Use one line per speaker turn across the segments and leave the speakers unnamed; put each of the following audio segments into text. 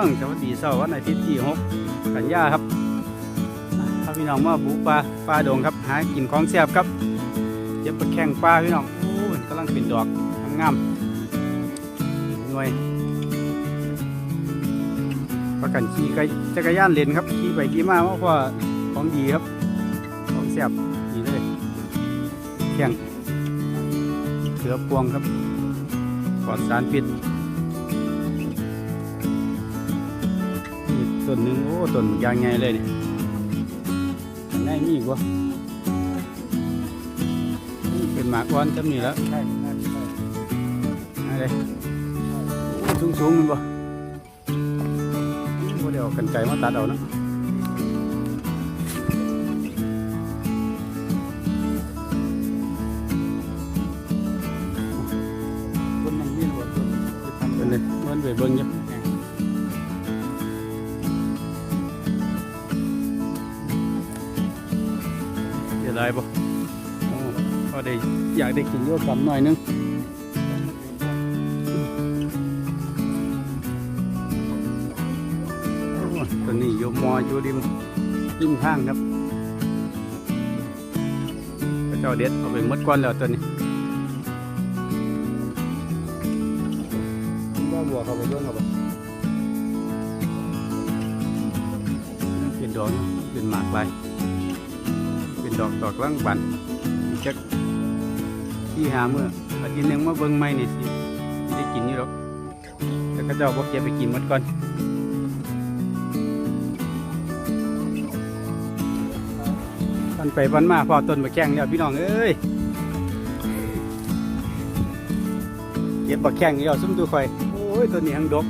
องสวัสดีเสาร์วันอาทิตย์ที่หกกันยาครับพาพี่น้องมาบุกปลาปลาดงครับ หากินของแซ่บครับเจ็บปลาแข้งปลาพี่น้องโอ้ยกำลังเป็นดอกงามๆหน่วยประกันขี่จักรยานเล่นครับขี่ไปขี่มาเพราะว่าของดีครับ ของแซ่บดีเลยแข้งเสือพวงครับปลอดสารพิษ ต้นหนึ่งโอ้ต้นยางไงเลยนี่ข้างในมีอีกวะนี่เป็นหมากอ่อนจำนี่แล้ว
ใช่ใช่ใช่
อะไรสูงสูงๆมันบ่บ่เดี๋ยวกันไก่มาตัดเอานะต้นมันมีหรือเปล่าต้นจะทำเป็นเลยมันไปเบิ่งอยับ เดี๋ยวไรบ่โอ้พอได้อยากได้กินโยกำหน่อยนึงโอ้ตัวนี้อยู่มออยู่ริมริมทางครับพระเจ้าเด็ดเอาไปหมดก้อนแล้วตัวนี้ว่าบัวเขาไปด้วยเขาบ่เป็นดอกอยู่เป็นหมากไปเป็น ดอกดอกลังบันอีกจักที่หาเมื่ออาทิตย์หนึงมาเบิ่งไม่นี่สิสิได้กินอยู่หรอกแต่ก็เจ้าบอกจะไปกินหมดก่อนปันไปปันมาพอต้นมาแข้งแล้วพี่น้องเอ้ยเก็บบักแข้งแล้วซุ่มดูข่อยโอ้ยต้นนี้หังดก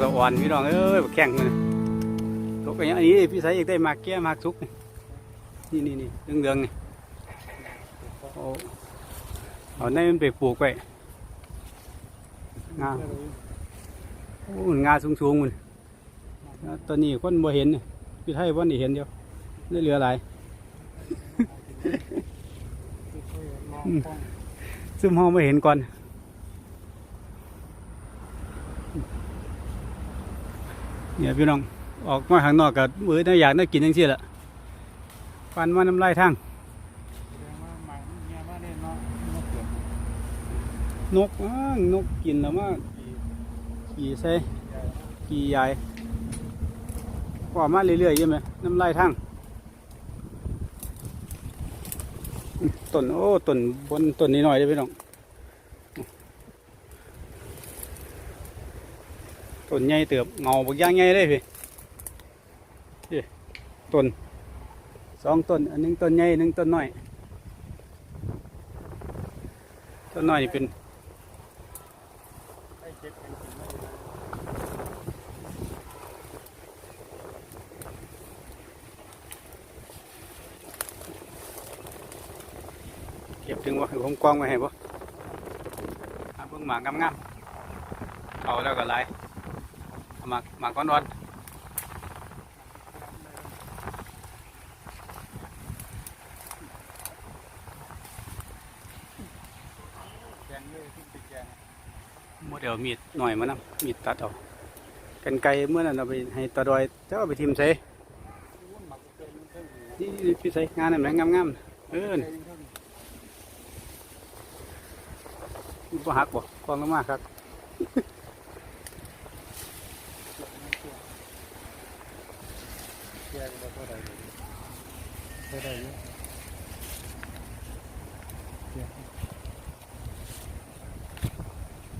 สะอ่อนพี่น้องเอ้ยบักแข้งมันตกกันอย่างนี้พี่สายเอกได้มากแก้มากทุกนี่นี่นี่เรื่องเรื่องๆนี่เอาเอาในมันไปปลูกไว้งาโอ้งาสูงสูงๆมันตอนนี้คนบ่เห็นนี่พี่ไทยวันนี้เห็นเดียวได้เหลือหลาย
มอง
อืม
กล้อง
ซึ่งห้องไม่เห็นก่อน เนี่ยพี่น้องออกมาข้างนอกกับมือน่าอยากน่ากินจังซี่แหละฟันว่าน้ำลายทาง
แสดงว่าหมายเนี่ยว่าเนี่ยเนาะนาะเกิ
นกอ้างนกกินแล้วมาขี่ใส่ขี่ใหญ่ก็มาเรื่อยๆใช่ไหมน้ำลายทางต้นโอ้ต้นบนต้นนี้หน่อยเด้พี่น้อง ต้นใหญ่เติบเงาบักย่างใหญ่เลยพี่นี่ต้นสองต้นอันหนึงต้นใหญ่อันหนึงต้นน้อยต้นน้อยนี่เป็น
เก็บ
ถึงว่าให้ผมกว้างไว้ให้บ่เบิ่งหมากงามๆเอาแล้วก็หลายเอา หมากหมากก้อนอ่อน
เลยขึ้นไปแกง
โมเดลมีดหน่อยมานํมีดตัดเอากันไกลเมื่อนั้นเอาไปให้ตาดอยเจ้าไปทิมใส่
รู้หมักเกินเท่าไหร่
นี่นี่พี่ใส่งานนั่นแหละงามๆเออนี่
นเท่าไหร่
มันบ่หักบ่กองลงมากครับ
แยกงบ่เท่าไหร่เลยเท่าไหร่เนี่ย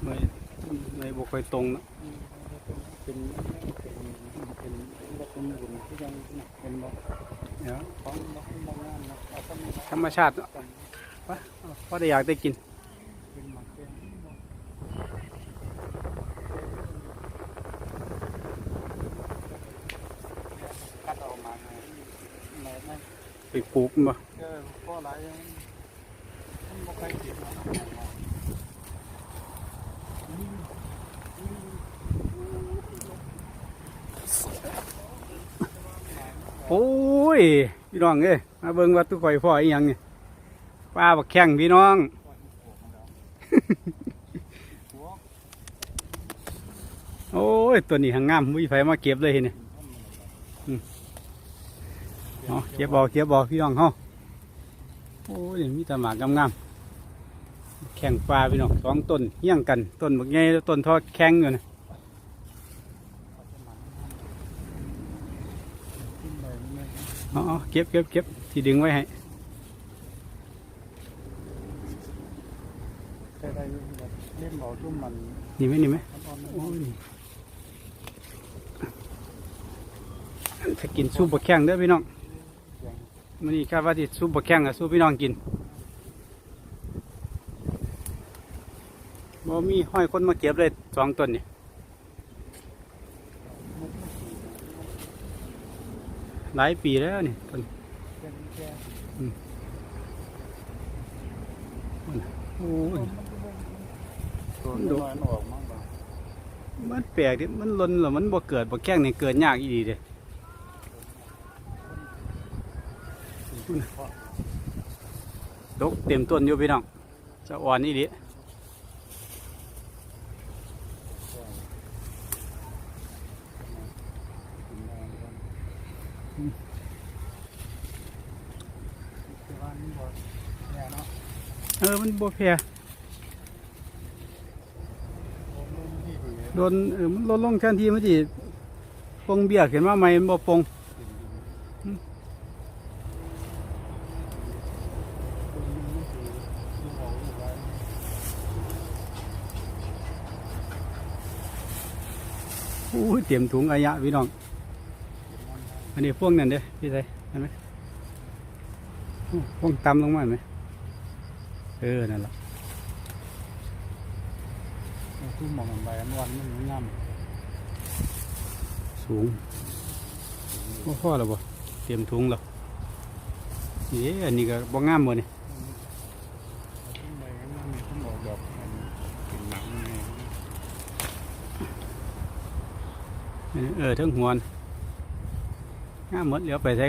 ไม่ไม่บ่ค่อยตรงนะ
เป็นเป็นเป็นบ่เป็นบุญที่ยังเป็นบ่
เดี๋ย
ของบ่บ่งามนะ
ธรรมชาติเนาะพอได้อยากได้กิน
หมักแกงคัดออกมาไงไหนไหน
ไปปลูกมันบ่
เออพ่อหลายมันบ่เคยกินมา
โอ้ย พี่น้องเอ้ยมาเบิ่งว่าตุ้ข่อยพ่ออีหยังนี่ปลาบักแข้งพี่น้อง โอ้ย ตัวนี้หางงามมีไฟมาเก็บเลยเห็น เนี่ยอ๋อเก็บเบอาเก็บเบอาพี่น้องเขาโอ้ยมีแตหมากงามๆแข่งปลาพี่น้องสองต้นเฮี้ยงกันต้นบักใหญ่แล้วต้นทอดแข็งอยู่นะ
ขึ้นไปไม่
อ๋อๆเก็บเก็บเก็บที่ดึงไว้ให้
ใช้ได้แบบเล่มเบาทุ่มมัน
นี่ไหมนี่ไหม
มันอ่อน
โอ้ยถ้ากินซุปบะแข้งเด้อพี่น้อง
เสียง
มันนี่คาดว่าที่ซุปบะแข้งอะซุปพี่น้องกินบ่มีห้อยคนมาเก็บเลยสองต้นนี่หลายปีแล้วนี่ต้น
เป็นแค่
โอ้ย
ตัวน้อยมันออกมากกว่า
มันแปลกดิมันหลนหรอมันบ่เกิดบะแข้งนี่เกิดยากอีดีเด้ตกเต็มต้นอยู่พี่น้องจะอ่อนอีดี
คือว่านี่บ่แย่เนาะ
เออ มันบ่แพ้
ผมลงที่ดี
โดนเออมันลดลงแทนที่มันสิปงเบี้ยขึ้นมาใหม่มันบ่ปง อู้ยเตรียมถุงอายะพี่น้อง อันนี้พวกนั่นเด้อพี่ใส่เห็นไหมอู้พวกตำลงมาเห็นไหมเออ นั่นแหละ
ทุ่มมองใบอันวันมันงาม
สูงบ่พอแล้วบ่เตรียมถุงแล้วเอ๊ะอันนี้ก็บ่งามบ่นี่
ทุ่มใบอันนั้นทุ่มออกดอกมันเป็นหนัง ไง
เออเทั้งหัวน่ะงามหมดเหลียวไปใส่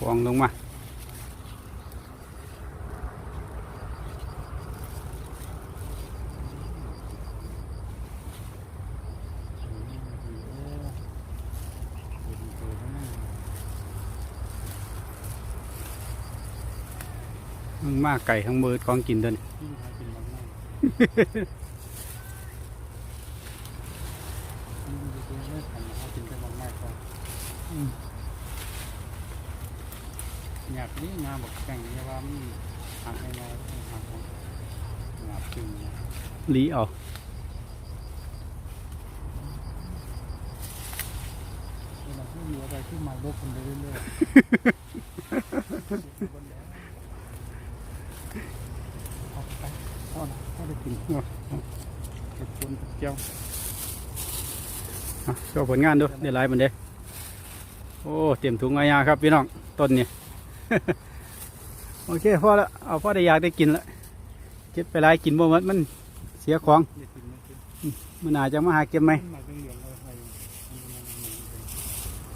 กองลงมามึงมาไก่ทั้งมือของกินเดิน
อยาก นี่งานบอกแข่งเนี่ยว่ามันหักยังไงหักของงาบจริงเนี่ย
ลีเอา
เวลาที่มีอะไรที่มาบกคนไปเรื่อยๆเอาไปเอาละเอาไปกินเก็บคนเจียว
อะโชว์ผลงานดูเดี๋ยวไล่มันเด้โอ้ เตรียมถุงอายาครับพี่น้อง ต้นนี่ โอเคพอละเอาพอได้อยากได้กินละเก็บไปไล่กินบ่หมดมันเสียของ
ไม่กินไม่กิน
มันอาจจะมาหาเก็บไหม
มา